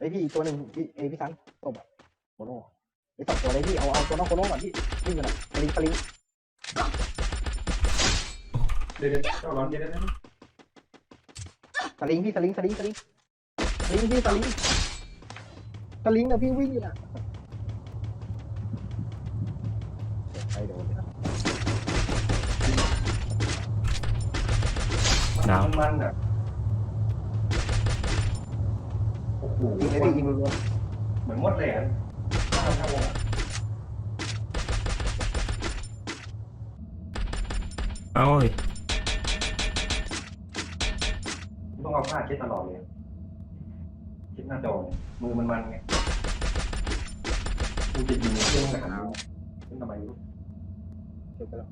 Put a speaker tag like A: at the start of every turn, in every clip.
A: ไอพี่อีกตัวหนึ่งพี่เอยพี่ซันตบอะโคโน่ไอสองตัวเลยพี่เอาเอาตัวน้องโคโน่ก่อนพี่วิ่งกันอะสลิงสลิง
B: เดี๋ยวเดี๋ยวเจ้าร้อนเดี๋ยวเดี๋ยวเดี๋ยว
A: สลิงพี่สลิงสลิงสลิงสลิงพี่สลิงสลิงนะพี่วิ่งอยู่น่ะไปโดนเลยครับ
C: ดาว
B: มันมันอะ ห
A: ยิงเลยพี่ยิงรัว
B: เหมือนมดเลยอะข้าวข้าววงอะ
C: เอ้ย
B: ต้องเอาผ้าเช็ดตลอดเลยเช็ดหน้าจอเนี่ยมือมันมันไงกูจะยิงเครื่องกระหันขึ้นทำไมรู้
A: ๆจบไปแล้ว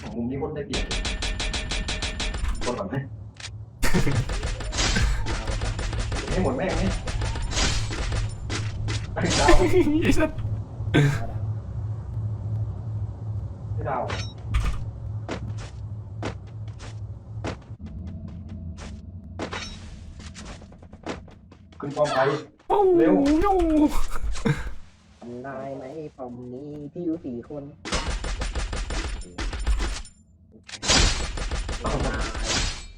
B: ของมุมนี้คนได้เปรียบคนก่อนไหม ไม่หมดแม่งนี่ไอ้ดาว
C: ไอ้สัส
B: ไอ้ดาวขึ้นป้อมไป
C: โอ้
B: เร็ว
C: โย
A: ทำได้ไหมปอมนี้ที่อยู่สี่คน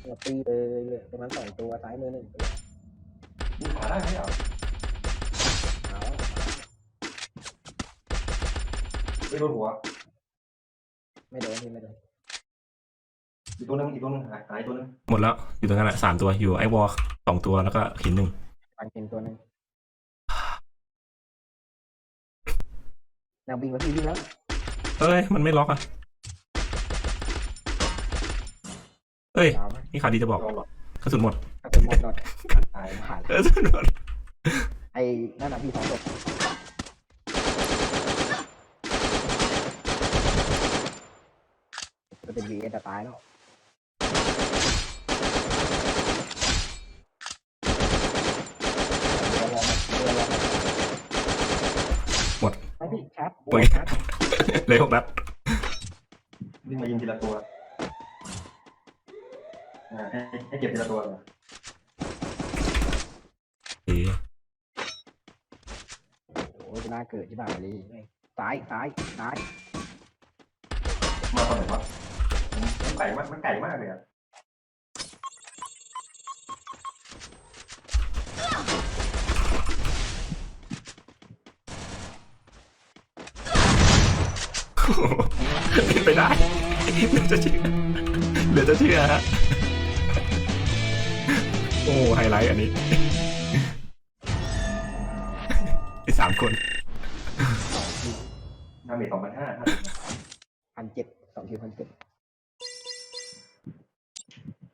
A: หมดตีเลยเหลือประมาณสองตัวซ้ายมือหนึ่งตัว
B: ยิงขวาได้ไหมอะ
A: เอา
B: ไม่โดนหัว
A: ไม่โดนพี่ไม่โดน
B: อีกตัวหนึงอีกตัวหนึงหายหายตัวหนึง
C: หมดแล้ว อยู่ตรงนั้นแหละสามตัวอยู่ไอวอลสองตัวแล้วก็หินหนึ่ง
A: ปันกินตัวหนึ่งนางบินมาพี่วิ่งแล้ว
C: เอ้ย มันไม่ล็อกอะเอ้ย
A: ยาม
C: นี่ข่าวดีจะบอก
B: เราหรอก
C: กระสุนหมด
A: ถ้าเป็นหมดหมด
B: ตาย
A: ผ่าน
C: กระสุนหมด
A: ไอ้นั่นน่ะพี่สองศพจะเป็นวีเอจะตายแล้วไม่พี่ชัด
C: โอ้ย
A: ชัด
C: เลยหกนัด
B: วิ่งมายิงทีละตัวอ่าให้ให้เก็บทีละตัวเลย
C: เอ๊ะ
A: โอ้ยจะน่าเกิดใช่ป่ะลีซ้ายซ้ายซ้าย
B: มาตอนไหนวะมันไก่มากมันไก่มากเลยอะ
C: เป็นไปได้เหลือจะเชื่อเหลือจะเชื่อฮะโอ้ไฮไลท์อันนี้ไอ้สามคน
B: ทำเมจสองพันห้า
A: พันเจ็ดสองคิวพันเจ็ด